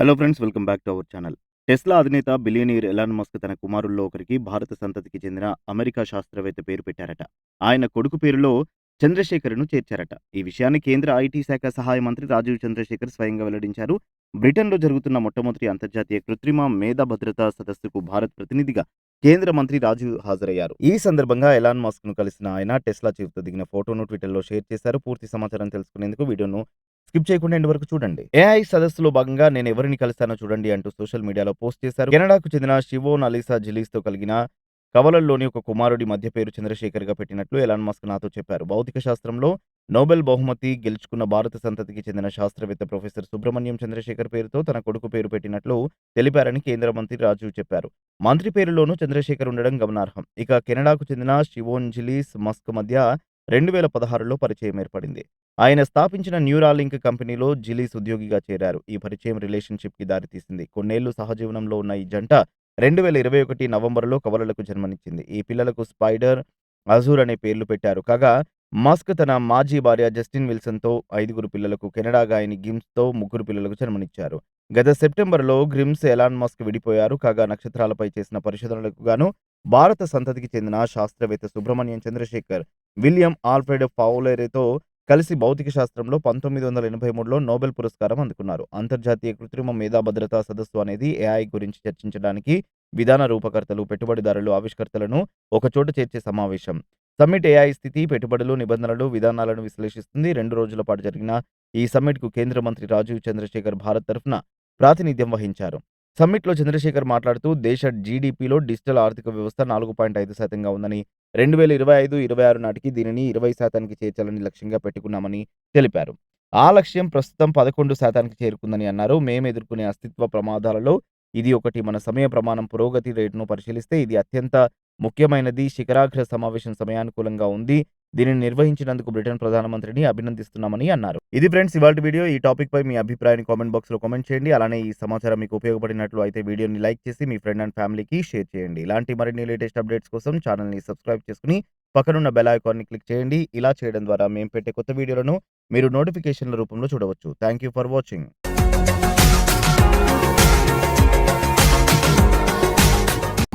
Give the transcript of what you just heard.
Hello friends welcome back to our channel Tesla అధినేత billionaire Elon Musk తన కుమారుల్లో ఒకరికి భారత సంతతికి చెందిన అమెరికా శాస్త్రవేత్త పేరు పెట్టారట. ఆయన కొడుకు పేరులో చంద్రశేఖర్ను చేర్చారట. ఈ విషయాన్ని కేంద్ర ఐటీ శాఖ సహాయ మంత్రి రాజీవ్ చంద్రశేఖర్ స్వయంగా వెల్లడించారు. బ్రిటన్లో జరుగుతున్న మొట్టమొదటి అంతర్జాతీయ కృత్రిమ మేధా భద్రతా సదస్సుకు భారత్ ప్రతినిధిగా కేంద్ర మంత్రి రాజు హాజరయ్యారు. ఈ సందర్భంగా ఎలాన్ మస్క్ను కలిసిన ఆయన టెస్లా చీఫ్తో దిగిన ఫోటోను ట్విట్టర్లో షేర్ చేశారు. పూర్తి సమాచారం తెలుసుకునేందుకు వీడియోను స్కిప్ చేయకుండా ఎండ్ వరకు చూడండి. ఏఐ సదస్సులో భాగంగా నేను ఎవరిని కలిస్తానో చూడండి అంటూ సోషల్ మీడియాలో పోస్ట్ చేశారు. కెనడాకు చెందిన షివోన్ అలీసా జిలీస్తో కలిగిన కవలల్లోని ఒక కుమారుడి మధ్య పేరు చంద్రశేఖర్గా పెట్టినట్లు ఎలాన్ మస్క్ నాతో చెప్పారు. భౌతిక శాస్త్రంలో నోబెల్ బహుమతి గెలుచుకున్న భారత సంతతికి చెందిన శాస్త్రవేత్త ప్రొఫెసర్ సుబ్రహ్మణ్యం చంద్రశేఖర్ పేరుతో తన కొడుకు పేరు పెట్టినట్లు తెలిపారని కేంద్ర మంత్రి రాజు చెప్పారు. మంత్రి పేరులోనూ చంద్రశేఖర్ ఉండడం గమనార్హం. ఇక కెనడాకు చెందిన షివోంజిలీస్ జిలీస్ మస్క్ మధ్య రెండు వేల పదహారులో పరిచయం ఏర్పడింది. ఆయన స్థాపించిన న్యూరాలింక్ కంపెనీలో జిలీస్ ఉద్యోగిగా చేరారు. ఈ పరిచయం రిలేషన్షిప్కి దారితీసింది. కొన్నేళ్ళు సహజీవనంలో ఉన్న ఈ జంట రెండు వేల ఇరవై ఒకటి నవంబర్లో కవలలకు జన్మనిచ్చింది. ఈ పిల్లలకు స్పైడర్ అజూర్ అనే పేర్లు పెట్టారు. కాగా మస్క్ తన మాజీ భార్య జస్టిన్ విల్సన్తో ఐదుగురు పిల్లలకు కెనడా గాయని గిమ్స్తో ముగ్గురు పిల్లలకు జన్మనిచ్చారు. గత సెప్టెంబర్లో గ్రిమ్స్ ఎలాన్ మస్క్ విడిపోయారు. కాగా నక్షత్రాలపై చేసిన పరిశోధనలకు గాను భారత సంతతికి చెందిన శాస్త్రవేత్త సుబ్రహ్మణ్యం చంద్రశేఖర్ విలియం ఆల్ఫ్రెడ్ ఫౌలేరేతో కలిసి భౌతిక శాస్త్రంలో పంతొమ్మిది వందల ఎనభై మూడులో నోబెల్ పురస్కారం అందుకున్నారు. అంతర్జాతీయ కృత్రిమ మేధా భద్రతా సదస్సు అనేది ఏఐ గురించి చర్చించడానికి విధాన రూపకర్తలు పెట్టుబడిదారులు ఆవిష్కర్తలను ఒకచోట చేర్చే సమావేశం. సమ్మిట్ ఏఐ స్థితి పెట్టుబడులు నిబంధనలు విధానాలను విశ్లేషిస్తుంది. రెండు రోజుల పాటు జరిగిన ఈ సమ్మిట్కు కేంద్ర మంత్రి రాజీవ్ చంద్రశేఖర్ భారత్ తరఫున ప్రాతినిధ్యం వహించారు. సమ్మిట్లో చంద్రశేఖర్ మాట్లాడుతూ దేశ జీడీపీలో డిజిటల్ ఆర్థిక వ్యవస్థ నాలుగు పాయింట్ ఐదు శాతంగా ఉందని రెండు వేల ఇరవై ఐదు ఇరవై ఆరు నాటికి దీనిని ఇరవై శాతానికి చేర్చాలని లక్ష్యంగా పెట్టుకున్నామని తెలిపారు. ఆ లక్ష్యం ప్రస్తుతం పదకొండు శాతానికి చేరుకుందని అన్నారు. మేము ఎదుర్కొనే అస్తిత్వ ప్రమాదాలలో ఇది ఒకటి. మన సమయ ప్రమాణం పురోగతి రేటును పరిశీలిస్తే ఇది అత్యంత ముఖ్యమైనది శిఖరాగ్ర సమావేశం సమయానుకూలంగా ఉంది. దీనిని నిర్వహించినందుకు బ్రిటన్ ప్రధానమంత్రిని అభినందిస్తున్నామని అన్నారు. ఇది ఫ్రెండ్స్ ఇవాళ వీడియో. ఈ టాపిక్ పై మీ అభిప్రాయాన్ని కామెంట్ బాక్స్లో కామెంట్ చేయండి. అలానే ఈ సమాచారం మీకు ఉపయోగపడినట్లు అయితే వీడియోని లైక్ చేసి మీ ఫ్రెండ్ అండ్ ఫ్యామిలీకి షేర్ చేయండి. ఇలాంటి మరిన్ని లేటెస్ట్ అప్డేట్స్ కోసం ఛానల్ని సబ్స్క్రైబ్ చేసుకుని పక్కనున్న బెల్ ఐకాన్ని క్లిక్ చేయండి. ఇలా చేయడం ద్వారా మేము పెట్టే కొత్త వీడియోలను మీరు నోటిఫికేషన్ల రూపంలో చూడవచ్చు. Thank you for watching.